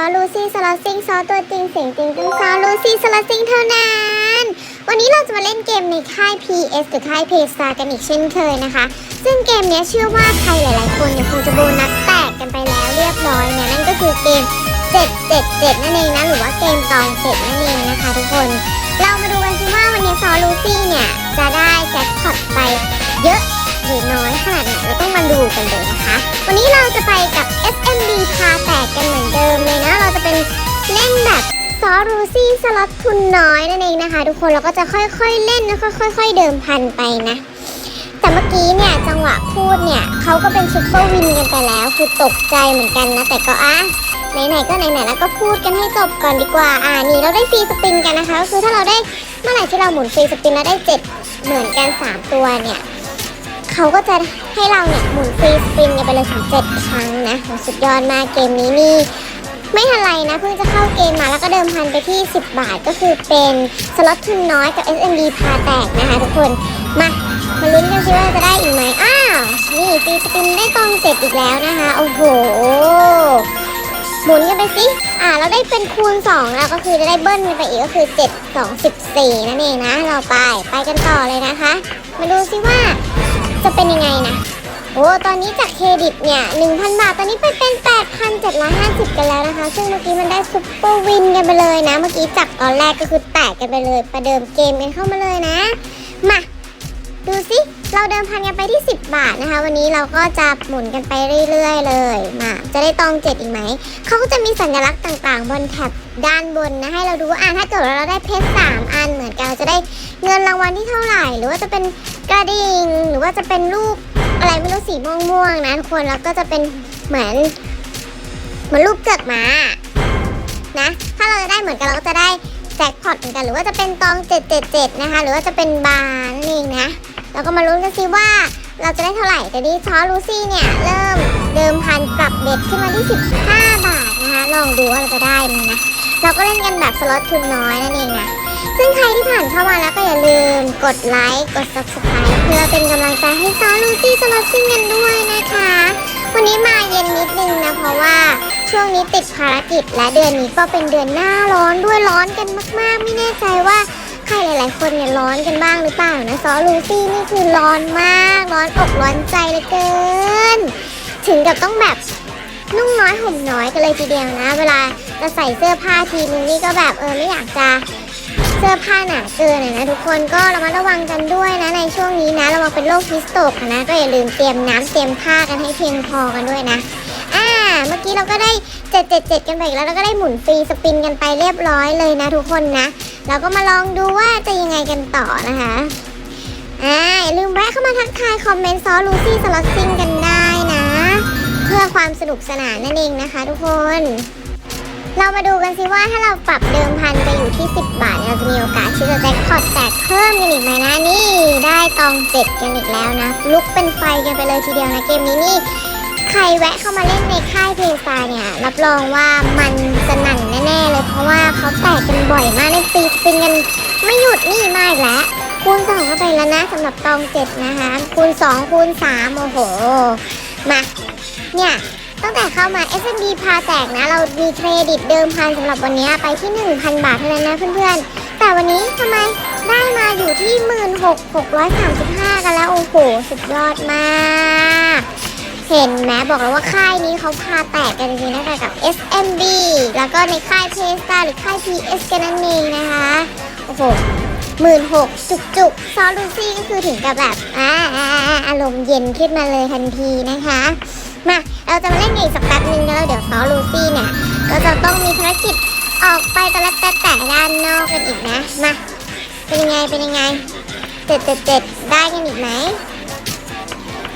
อลูซี่สลัดซิงซอตัวจริงเสียงจริงต้องซอลูซี่สลัดซิงเท่านั้น วันนี้เราจะมาเล่นเกมในค่าย PS หรือค่ายเพสตากันอีกเช่นเคยนะคะ ซึ่งเกมนี้เชื่อว่าใครหลาย ๆ คนเนี่ยคงจะโบนัสแตกกันไปแล้วเรียบร้อยเนะนั่นก็คือเกม 777 นั่นเองนะหรือว่าเกมตองเจ็ดนั่นเองนะคะทุกคน เรามาดูกันสิว่าวันนี้ซอลูซี่เนี่ยจะได้แจ็คพอตไปเยอะหรือน้อยขนาดไหนเราต้องมาดูกันเลย เราจะไปกับ SMD พาแตกกันเหมือนเดิมเลยนะ เราจะเป็นเล่นแบบซอรูซี่สล็อตทุนน้อยนั่นเองนะคะ ทุกคนเราก็จะค่อยๆเล่นแล้วก็ค่อย ๆ เดิมพันไปนะ แต่เมื่อกี้เนี่ยจังหวะพูดเนี่ยเขาก็เป็นซุปเปอร์วินกันไปแล้ว คือตกใจเหมือนกันนะ แต่ก็อะไหนๆก็ไหนๆแล้วก็พูดกันให้จบก่อนดีกว่า อ่านี่เราได้ฟรีสปินกันนะคะก็คือถ้าเราได้เมื่อไหร่ที่เราหมุนฟรีสปินแล้วได้เจ็ดเหมือนกันสามตัวเนี่ย เขาก็จะให้เราเนี่ยหมุนฟรีสปินกันไปเลยถึงเจ็ดครั้งนะสุดยอดมากเกมนี้นี่ไม่ทันไรนะเพิ่งจะเข้าเกมมาแล้วก็เดิมพันไปที่ 10 บาทก็คือเป็นสล็อตทุนน้อยกับ SMD พาแตกนะคะทุกคนมามาลุ้นกันสิว่าจะได้อีกไหมอ้าวนี่ฟรีสปินได้ตองเจ็ดอีกแล้วนะคะโอ้โหหมุนกันไปสิอ่าเราได้เป็นคูณ2แล้วก็คือจะได้เบิ้ลกันไปอีกก็คือ 7 2 14 นั่นเองนะ เราไปไปกันต่อเลยนะคะ มาดูสิว่า จะเป็นยังไงนะ โอ้ตอนนี้จากเครดิตเนี่ย1,000 บาท ตอนนี้ไปเป็น 8,750 กันแล้วนะคะ ซึ่งเมื่อกี้มันได้ซุปเปอร์วินกันไปเลยนะ เมื่อกี้จากตอนแรกก็คือแตกกันไปเลย ประเดิมเกมกันเข้ามาเลยนะ มาดูสิ เราเดิมพันกันไปที่ 10 บาทนะคะ วันนี้เราก็จะหมุนกันไปเรื่อยๆ เลย มา จะได้ตองเจ็ดอีกไหม เขาก็จะมีสัญลักษณ์ต่างๆ บนแท็บด้านบนนะ ให้เราดูว่าอะถ้าเกิดเราได้เพชรสามอันเหมือนกันเราจะได้เงินรางวัลที่เท่าไหร่ หรือว่าจะเป็น กระดิ่งหรือว่าจะเป็นรูปอะไรไม่รู้สีม่วงๆนะทุกคนแล้วก็จะเป็นเหมือน เหมือนรูปเกิดหมานะ ถ้าเราจะได้เหมือนกันเราก็จะได้แจ็คพอตเหมือนกันหรือว่าจะเป็นตอง 777 นะคะ หรือว่าจะเป็นบาร์นั่นเองนะเราก็มาลุ้นกันสิว่าเราจะได้เท่าไหร่ แต่ดีชอลูซี่เนี่ย เริ่มเดิมพันปรับเบ็ดขึ้นมาที่ 15 บาทนะคะ ลองดูว่าเราจะได้ไหมนะ เราก็เล่นกันแบบสล็อตทุนน้อยนั่นเองนะ ซึ่งใครที่ผ่านเข้ามาแล้วก็อย่าลืมกดไลค์ กด subscribe เพื่อเป็นกำลังใจให้ซอลูซี่สล็อตซิ่งกันด้วยนะคะ วันนี้มาเย็นนิดนึงนะเพราะว่าช่วงนี้ติดภารกิจและเดือนนี้ก็เป็นเดือนหน้าร้อนด้วยร้อนกันมาก ๆ ไม่แน่ใจว่าใครหลาย ๆ คนเนี่ยร้อนกันบ้างหรือเปล่านะซอลูซี่นี่คือร้อนมาก ร้อนอกร้อนใจเหลือเกิน ถึงกับต้องแบบนุ่งน้อยห่มน้อยกันเลยทีเดียวนะ เวลาจะใส่เสื้อผ้าทีนึงนี่ก็แบบเออไม่อยากจะ เสื้อผ้าหนาเกินนะทุกคนก็ระมัดระวังกันด้วยนะในช่วงนี้นะระวังเป็นโรคฮิสโตกนะก็อย่าลืมเตรียมน้ำเตรียมผ้ากันให้เพียงพอกันด้วยนะอ่าเมื่อกี้เราก็ได้ 777 กันไปแล้วเราก็ได้หมุนฟรีสปินกันไปเรียบร้อยเลยนะทุกคนนะ เราก็มาลองดูว่าจะยังไงกันต่อนะคะอ่าอย่าลืมแวะเข้ามาทักทายคอมเมนต์ซอลูซี่สล็อตซิงกันได้นะ เพื่อความสนุกสนานนั่นเองนะคะ ทุกคน เรามาดูกันสิว่าถ้าเราปรับเดิมพันไปอยู่ที่ 10 บาทเราจะมีโอกาสที่จะแจ็คพอตแตกเพิ่มกันอีกไหมนะนี่ได้ตองเจ็ดกันอีกแล้วนะ ลุกเป็นไฟกันไปเลยทีเดียวนะเกมนี้นี่ใครแวะเข้ามาเล่นในค่ายเพย์ซาเนี่ยรับรองว่ามันสนั่นแน่ๆเลย เพราะว่าเขาแตกกันบ่อยมากในปีสปินกันไม่หยุดนี่มาอีกแล้วคูณสองเข้าไปแล้วนะสำหรับตองเจ็ดนะคะคูณสองคูณสามโอ้โหมาเนี่ย ตั้งแต่เข้ามา SMD พาแตกนะ เรามีเครดิตเดิมพันสำหรับวันนี้ไปที่ 1,000 บาทเท่านั้นนะเพื่อนๆ แต่วันนี้ทำไมได้มาอยู่ที่ 16,635 กันแล้ว โอ้โห สุดยอดมากเห็นไหมบอกแล้วว่าค่ายนี้เขาพาแตกกันจริงๆนะคะกับ SMD แล้วก็ในค่าย p s t a r หรือค่าย PS กันนั่นเองนะคะ โอ้โหหมื่นหกจุกจุกซอลูซี่ก็คือถึงกับแบบอ่าอ่าอารมณ์เย็นขึ้นมาเลยทันทีนะคะ มาเราจะมาเล่นกันอีกสักแป๊บนึงแล้วเดี๋ยวซอลูซี่เนี่ย ก็จะต้องมีภารกิจออกไปต่ละแต่แต่ด้านนอกกันอีกนะ มา เป็นยังไง เป็นยังไงเจ็ดเจ็ดเจ็ดได้กันอีกไหม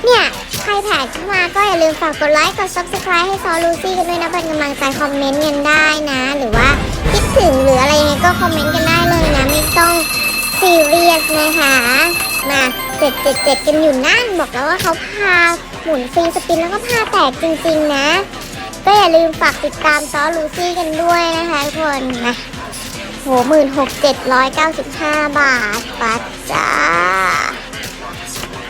เนี่ย ใครผ่านเข้ามาก็อย่าลืมฝากกดไลค์ กด subscribe ให้ซอลูซี่กันด้วยนะเป็นกำลังใจคอมเมนต์กันได้นะ หรือว่าคิดถึงหรืออะไรยังไงก็คอมเมนต์กันได้เลยนะ ไม่ต้องซีเรียสนะคะ มาเจ็ดเจ็ดเจ็ดกันอยู่นั่นบอกแล้วว่าเขาพา หมุนฟรีสปินแล้วก็พาแตกจริงๆนะ ก็อย่าลืมฝากติดตามซอลูซี่กันด้วยนะคะทุกคนนะโหหมื่นหกเจ็ดร้อยเก้าสิบห้าบาทปัดจ้า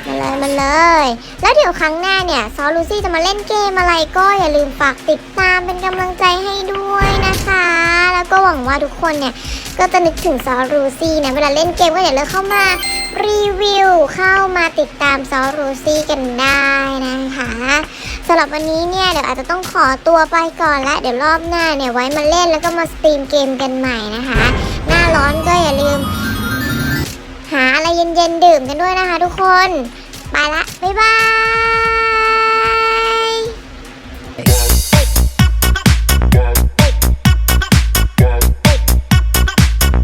มาเลยมาเลย แล้วเดี๋ยวครั้งหน้าเนี่ย ซอลูซี่จะมาเล่นเกมอะไรก็อย่าลืมฝากติดตามเป็นกำลังใจให้ด้วย นะคะ แล้วก็หวังว่าทุกคนเนี่ย ก็จะนึกถึงซอรูซี่นะ เวลาเล่นเกมก็อย่าลืมเข้ามารีวิวเข้ามาติดตามซอรูซี่กันได้นะคะสำหรับวันนี้เนี่ย เดี๋ยวอาจจะต้องขอตัวไปก่อนและเดี๋ยวรอบหน้าเนี่ย ไว้มาเล่นแล้วก็มาสตรีมเกมกันใหม่นะคะ หน้าร้อนก็อย่าลืม หาอะไรเย็นๆดื่มกันด้วยนะคะทุกคน ไปละ บ๊ายบาย